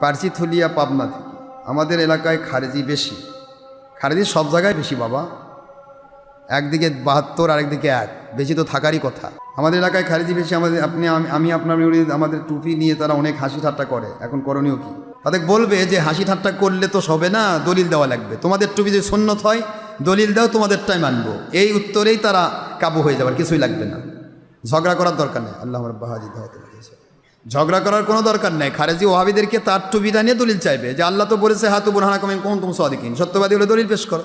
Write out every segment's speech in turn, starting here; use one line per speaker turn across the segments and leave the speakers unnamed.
পার্চিথুলিয়া পাবনা থেকে। আমাদের এলাকায় খারেজি বেশি। খারেজি সব জায়গায় বেশি বাবা। একদিকে বাহাত্তর, আরেকদিকে এক। বেশি তো থাকারই কথা। আমাদের এলাকায় খারিজি বেশি, আমাদের আপনি, আমি- আপনার আমাদের টুপি নিয়ে তারা অনেক হাসি ঠাট্টা করে। এখন করণীয় কি? তাদের বলবে যে হাসি ঠাট্টা করলে তো সবে না, দলিল দেওয়া লাগবে। তোমাদের টুপি যে সন্ন্যত হয়, দলিল দাও, তোমাদেরটাই মানবো। এই উত্তরেই তারা কাবু হয়ে যাবে, আর কিছুই লাগবে না। ঝগড়া করার দরকার নেই। আল্লাহ বাহাজি ঝগড়া করার কোনো দরকার নেই। খারেজি ওহাবিদেরকে তার টুপিটা নিয়ে দলিল চাইবে যে, আল্লাহ তো বলেছে হাতু বুরহানা কমেন কোন তুমি সদিকিন। সত্যবাদী হলে দলিল পেশ করো।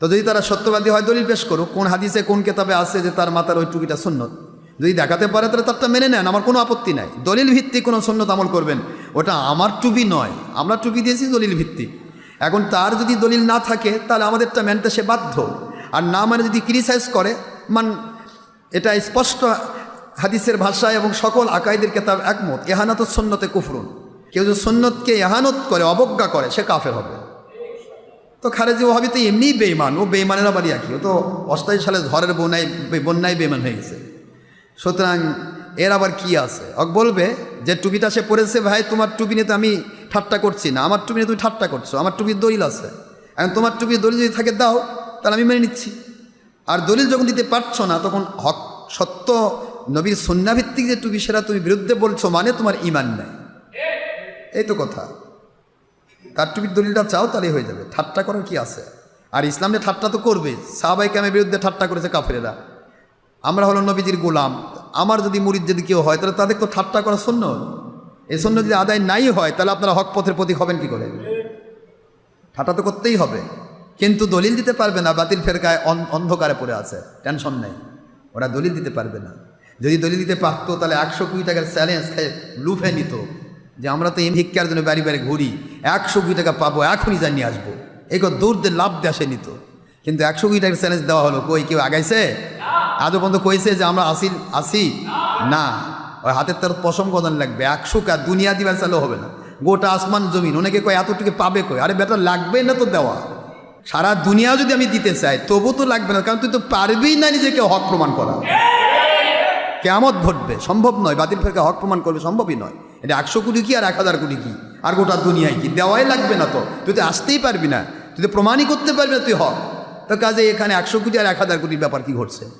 তো যদি তারা সত্যবাদী হয়, দলিল পেশ করুক। কোন হাদিসে, কোন কেতাবে আছে যে তার মাথার ওই টুপিটা সুন্নত? যদি দেখাতে পারে, তাহলে তারটা মেনে নেন। আমার কোনো আপত্তি নাই। দলিল ভিত্তিক কোনো সুন্নত আমল করবেন। ওটা আমার টুপি নয়। আমরা টুপি দিয়েছি দলিল ভিত্তিক এখন তার যদি দলিল না থাকে, তাহলে আমাদেরটা মানতে সে বাধ্য। আর না মানে যদি ক্রিটিসাইজ করে, মান, এটা স্পষ্ট হাদিসের ভাষা এবং সকল আকাইদের কেতাব একমত এহানাত সন্ন্যতে কুফরুন। কেউ যদি সন্ন্যতকে এহানত করে, অবজ্ঞা করে, সে কাফের হবে। তো খারেজি ওহাবি তো এমনিই বেইমান ও বেইমানের আবার কি? ও তো অষ্টাশি সালে ঝড়ের বন্যায় বন্যায় বেইমান হয়ে গেছে। সুতরাং এর আবার কি আছে? অক বলবে যে টুপিটা সে পরেছে, ভাই, তোমার টুপি নিয়ে তো আমি ঠাট্টা করছি না। আমার টুপি নিয়ে তুমি ঠাট্টা করছ। আমার টুপির দলিল আছে। এখন তোমার টুপির দলিল যদি থাকে, দাও, তাহলে আমি মেনে নিচ্ছি। আর দলিল যখন দিতে পারছ না, তখন হক সত্য নবীর সন্ন্যাভিত্তিক যে টুপি সেটা তুমি বিরুদ্ধে বলছো মানে তোমার ইমান নেই। এই তো কথা। তার টুপির দলিলটা চাও তাহলেই হয়ে যাবে। ঠাট্টা করার কি আছে? আর ইসলামে ঠাট্টা তো করবে, সাহাবাই কামের বিরুদ্ধে ঠাট্টা করেছে কাফেরেরা। আমরা হলো নবীজির গোলাম। আমার যদি মুরিদ যদি কেউ হয়, তাহলে তাদের তো ঠাট্টা করা শূন্য এই শূন্য যদি আদায় নাই হয়, তাহলে আপনারা হক পথের প্রতীক হবেন কি করে? ঠাট্টা তো করতেই হবে। কিন্তু দলিল দিতে পারবে না, বাতিল ফেরকায় অন- অন্ধকারে পড়ে আছে। টেনশন নেই। ওরা দলিল দিতে পারবে না। যদি দলিল দিতে পারতো, তাহলে একশো কুড়ি টাকার চ্যালেঞ্জ খেয়ে লুফে নিত। যে আমরা তো এই ভিক্ষার জন্য বাড়ি বাড়ি ঘুরি, একশো কুড়ি টাকা পাবো, এখনই জানিয়ে আসব। এগুলো দূর দিয়ে লাভ দেশে নিত। কিন্তু একশো কুড়ি টাকার চ্যালেঞ্জ দেওয়া হলো, কই, কেউ আগাইছে? আজও পর্যন্ত কইছে যে আমরা আসি আসি? না। ওই হাতের তার পশম কদন লাগবে। একশো কা দুনিয়া দিবার চালেও হবে না। গোটা আসমান জমিন। অনেকে কয়, এতটুকু পাবে কই? আরে বেটা লাগবে না তো দেওয়া। সারা দুনিয়া যদি আমি দিতে চাই, তবু তো লাগবে না, কারণ তুই তো পারবেই না নিজেকে হক প্রমাণ করা। কেমত ঘটবে, সম্ভব নয়, বাতিল ফেরকা হক প্রমাণ করবে, সম্ভবই নয়। এটা একশো কুড়ি কি আর এক হাজার কোটি কি? আর গোটা দুনিয়ায় কি? দেওয়াই লাগবে না তো। তুই তো আসতেই পারবি না। তুই তো প্রমাণই করতে পারবি না তুই হক। তো কাজে এখানে একশো কোটি আর এক হাজার কোটির ব্যাপার কি ঘটছে?